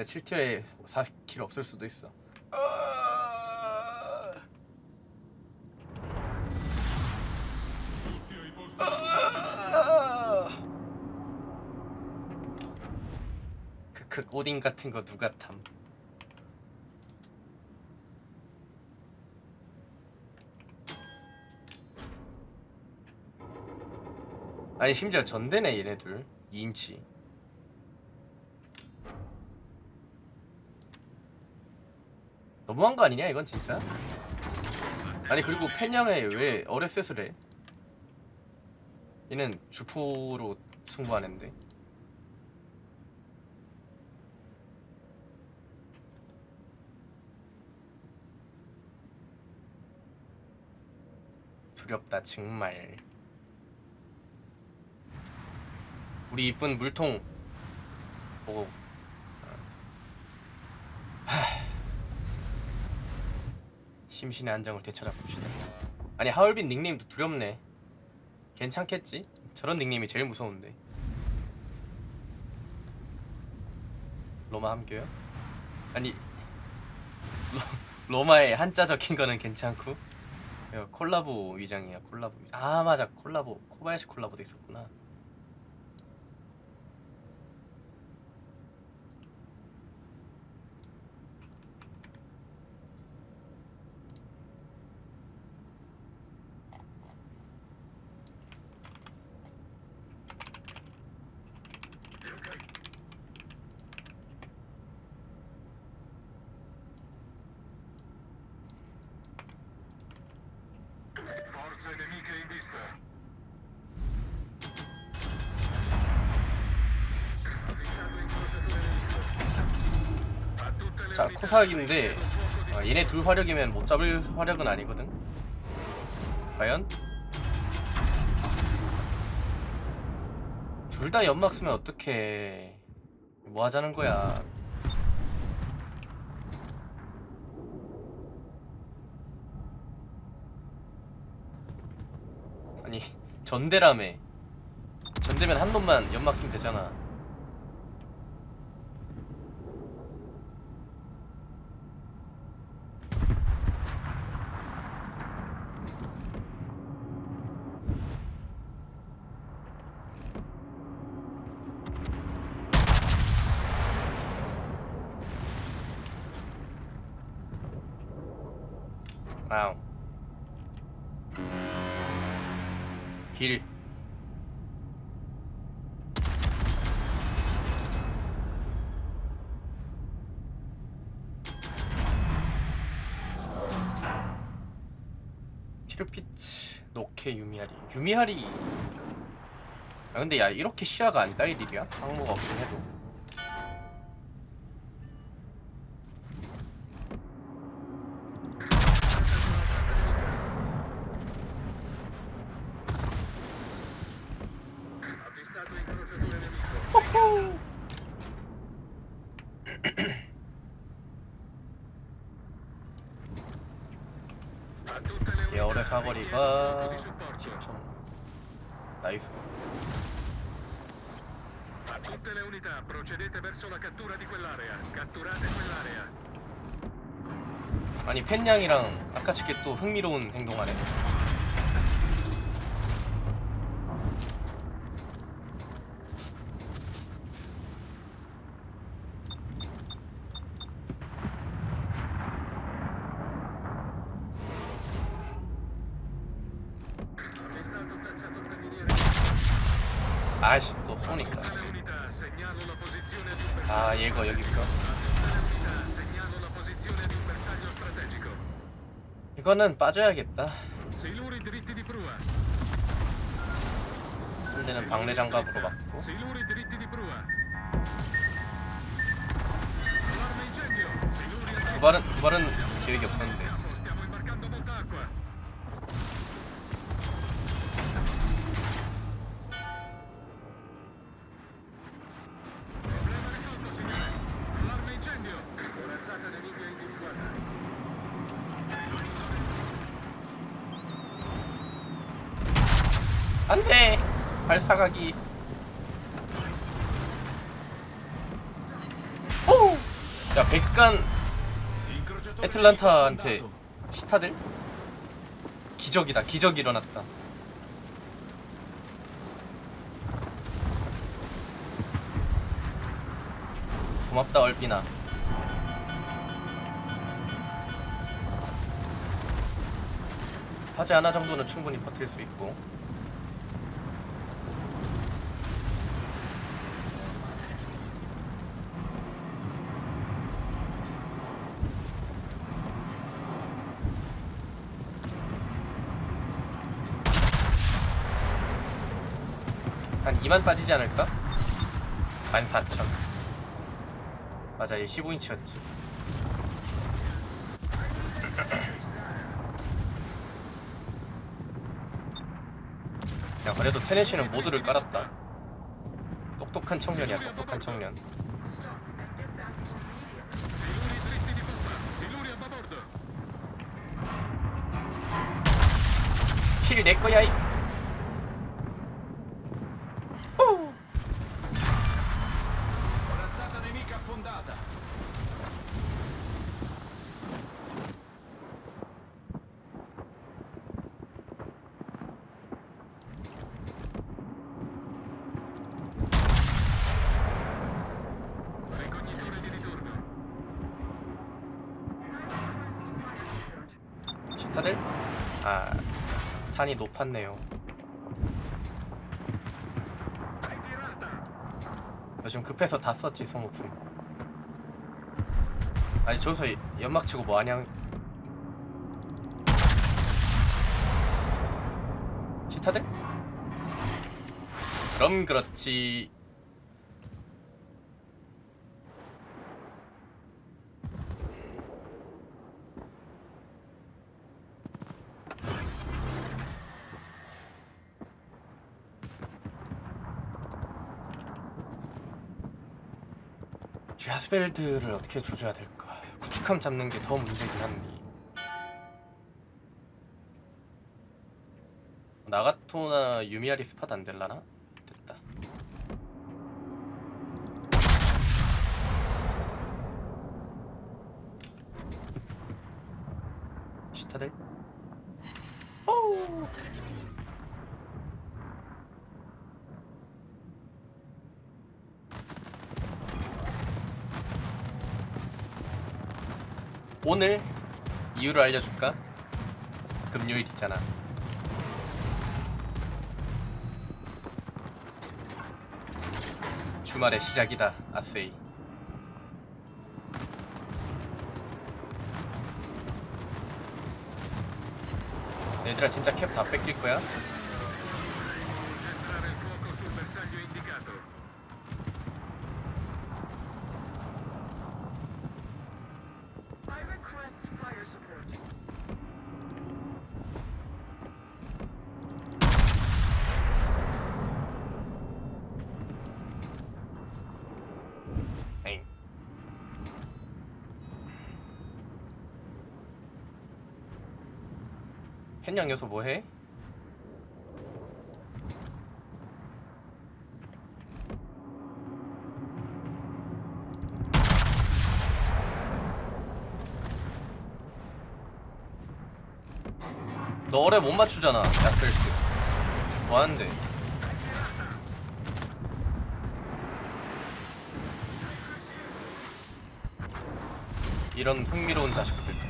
내 7티어에 40킬 없을 수도 있어. 크크 오딘 같은 거 누가 탐? 아니 심지어 전대네 얘네들 2인치 너무한 거 아니냐 이건 진짜? 아니 그리고 팬양에 왜 어레셋을 해? 얘는 주포로 승부하는데. 두렵다 정말. 우리 이쁜 물통. 보고 하... 심신의 안정을 되찾아 봅시다. 아니 하얼빈 닉네임도 두렵네. 괜찮겠지? 저런 닉네임이 제일 무서운데. 로마 함교요? 아니 로, 로마에 한자 적힌 거는 괜찮고? 콜라보 위장이야 콜라보 위- 아 맞아. 콜라보 코바야시 콜라보도 있었구나 Forze nemiche in vista. 자 코사기인데 아, 얘네 둘 화력이면 못 잡을 화력은 아니거든 과연? 둘 다 연막 쓰면 어떡해 뭐 하자는 거야 아니 전대라며 전대면 한 놈만 연막 쓰면 되잖아 티르피츠 노케 유미하리. 유미하리. 아 근데 야 이렇게 시야가 안 따일 일이야? 항모가 없긴 해도 Un 사거리가 fuoco di supporto. 10천 나이스 tutte le unità, procedete verso la cattura di quell'area. Catturate quell'area. 아니 팬양이랑 아까치게 또 흥미로운 행동하네 아씨 또 쏘니까. 아 얘거 여기 있어. 이거는 빠져야겠다. 상대는 방내 장갑으로 incendio. Siluri attenti. 두발은 두 발은 계획이 없었는데 안돼. 발사각이. 오! 야 백간 애틀란타한테. 시타들? 기적이다 기적이 일어났다. 고맙다 얼빈아 화재 하나 정도는 충분히 버틸 수 있고 2만 빠지지 않을까? 14,000 맞아 얘 15인치였지 야 그래도 테네시는 모드를 깔았다 똑똑한 청년이야 똑똑한 청년. 킬 내거야 이 Corazzata nemica affondata. Ricognitore di ritorno. 시타들? 아 탄이 높았네요. 요즘 급해서 다 썼지 소모품 아니 저기서 연막 치고 뭐하냐 시타들? 그럼 그렇지 쥐아스벨드를 어떻게 조져야 될까 구축함 잡는 게 더 문제긴 한데 나가토나 유미아리 스팟 안 될라나? 됐다 시타들 오 오늘 이유를 알려줄까? 금요일이잖아. 주말의 시작이다, 아세이. 얘들아 진짜 캡 다 뺏길 거야? Concentrare il fuoco sul bersaglio indicato. I request fire support. 에잉. 편양 요소 뭐해? 너 어뢰 못 맞추잖아 야스펠트 뭐하는데? 이런 흥미로운 자식들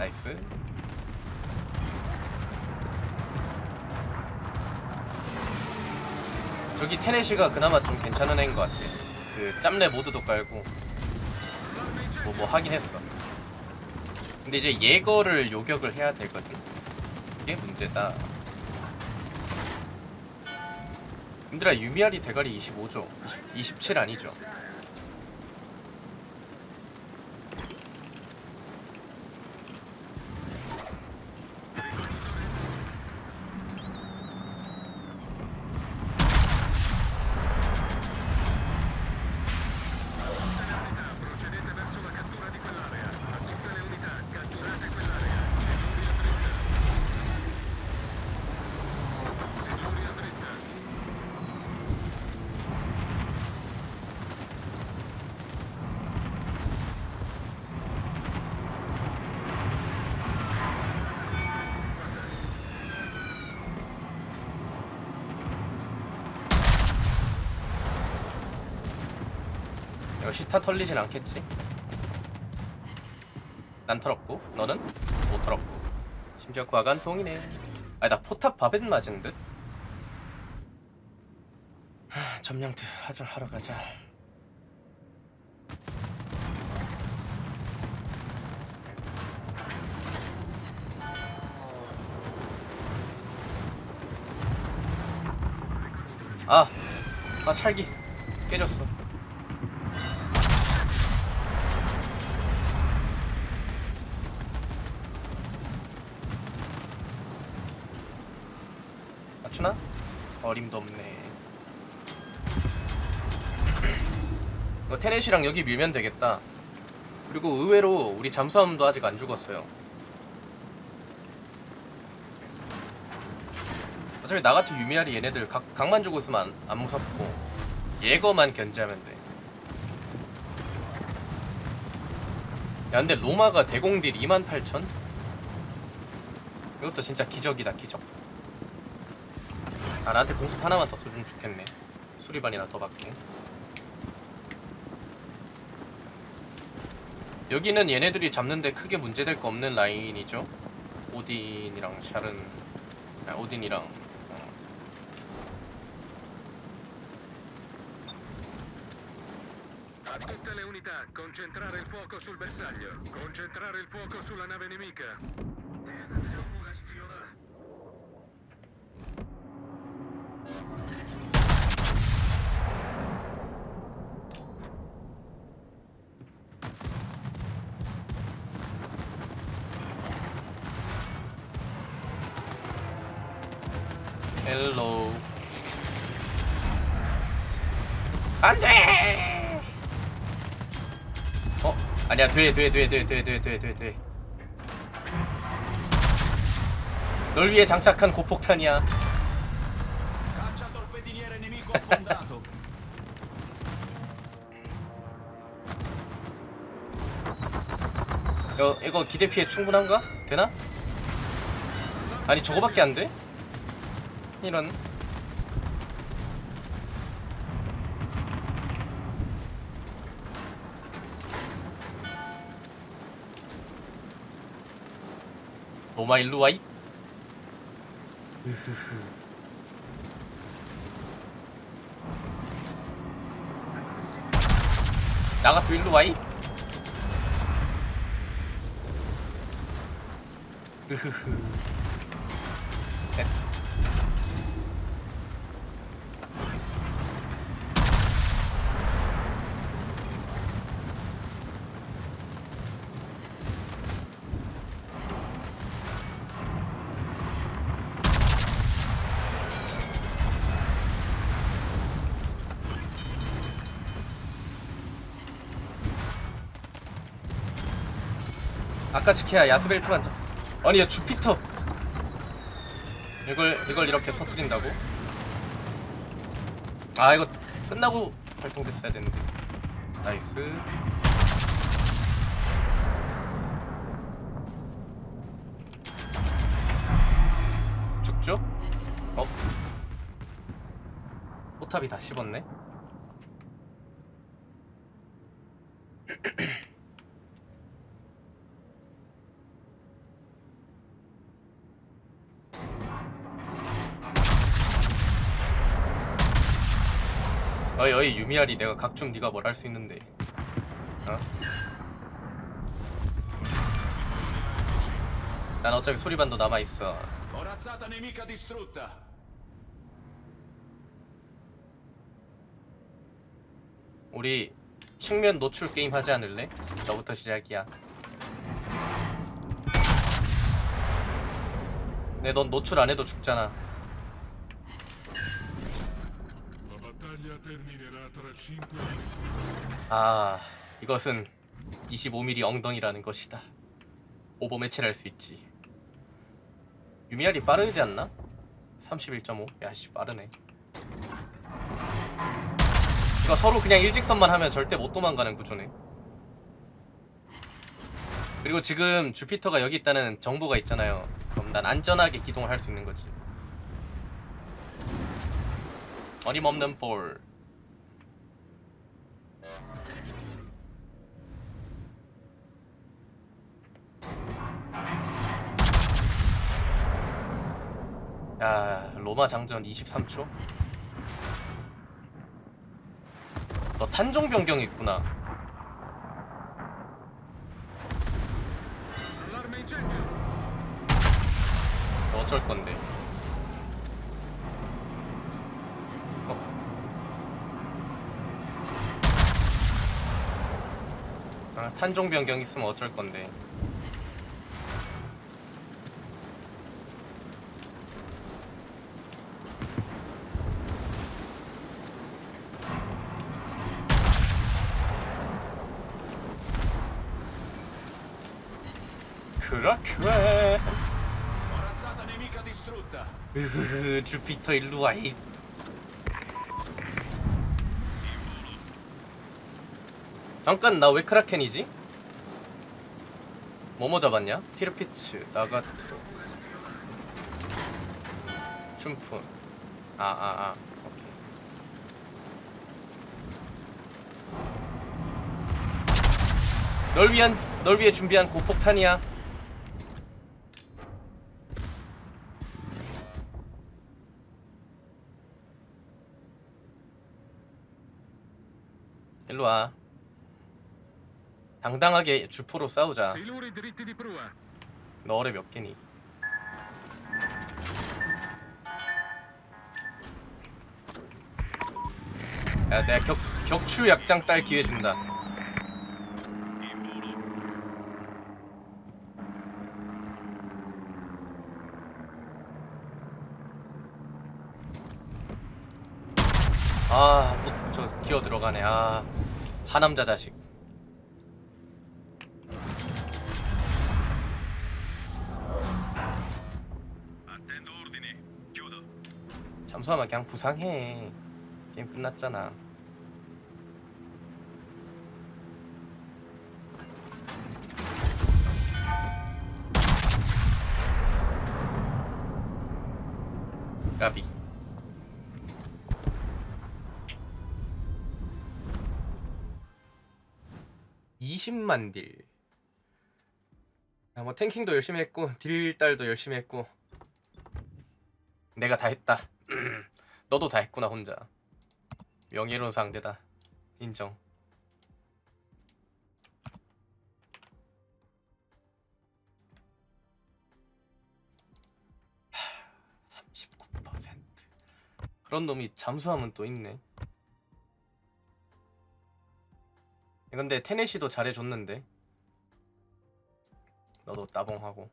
나이스. 저기 테네시가 그나마 좀 괜찮은 애인 것 같아. 그 짬내 모드도 깔고. 뭐뭐 하긴 했어. 근데 이제 예거를 요격을 해야 되거든? 이게 문제다. 님들아 유미아리 대가리 25죠? 20, 27 아니죠 혹시 타 털리진 않겠지? 난 털었고 너는 못 털었고 심지어 과간통이네 아니 나 포탑 바벳 맞은 듯? 하, 점령트 하좀 하러 가자 아, 아 찰기 깨졌어. 맞추나? 어림도 없네. 이거 테넷이랑 여기 밀면 되겠다. 그리고 의외로 우리 잠수함도 아직 안 죽었어요. 어차피 나 같은 유미알이 얘네들 각, 각만 주고 있으면 안, 안 무섭고 예거만 견제하면 돼. 야 근데 로마가 대공딜 28,000? 이것도 진짜 기적이다 기적. 아 나한테 공습 하나만 더 써주면 좋겠네. 수리반이나 더 받게. 여기는 얘네들이 잡는데 크게 문제될 거 없는 라인이죠. 오딘이랑 샬은 아, 오딘이랑 어, A tutte le unità, concentrare il fuoco sul bersaglio. Concentrare il fuoco sulla nave nemica. 헬로. 안돼! 어? 아니야 돼돼돼돼돼돼돼돼돼널 위해 장착한 고폭탄이야. 이거 이거 기대 피해 충분한가? 되나? 아니 저거밖에 안 돼? 이런. 로마 일로 와이. 나가도 일로 와이. 으흐흐 아까 지키야 야스벨트만 잡 아니 야 주피터 이걸 이걸 이렇게 터뜨린다고? 아 이거 끝나고 발동됐어야 되는데 나이스 죽죠? 어? 포탑이 다 씹었네 어이 어이 유미알이 내가 각중 네가 뭘 할 수 있는데 어? 난 어차피 소리반도 남아있어 Corazzata nemica. 우리 측면 노출 게임 하지 않을래? 너부터 시작이야 네, 넌 노출 안 해도 죽잖아 아 이것은 25mm 엉덩이라는 것이다. 오버 매치를 할수 있지. 유미알이 빠르지 않나? 31.5 야씨 빠르네. 이거 서로 그냥 일직선만 하면 절대 못 도망가는 구조네. 그리고 지금 주피터가 여기 있다는 정보가 있잖아요. 그럼 난 안전하게 기동을 할 수 있는 거지. 어림없는 볼 야 로마 장전 23초. 너 탄종 변경 있구나. 어쩔 건데? 어. 아, 탄종 변경 있으면 어쩔 건데 주피터 일로 와 이. 잠깐 나 왜 크라켄이지? 뭐뭐 잡았냐? 티르피츠, 나가토, 춘푼. 아아 아. 오케이. 널 위한 널 위해 준비한 고폭탄이야. 일로 와. 당당하게 주포로 싸우자. Siluri dritti di prua. 너 어뢰 몇 개니? 야, 내가 격, 격추 약장 딸 기회 준다. 아, 또 저 기어 들어가네. 아, 하남자 자식. 잠수하면 그냥 부상해. 게임 끝났잖아. (20만 딜) 아, 뭐 탱킹도 열심히 했고 딜 딸도 열심히 했고. 내가 다 했다. 너도 다 했구나 혼자. 명예로운 상대다. 인정. 하, 39% 그런 놈이 잠수하면 또 있네 근데 테네시도 잘해줬는데. 너도 따봉하고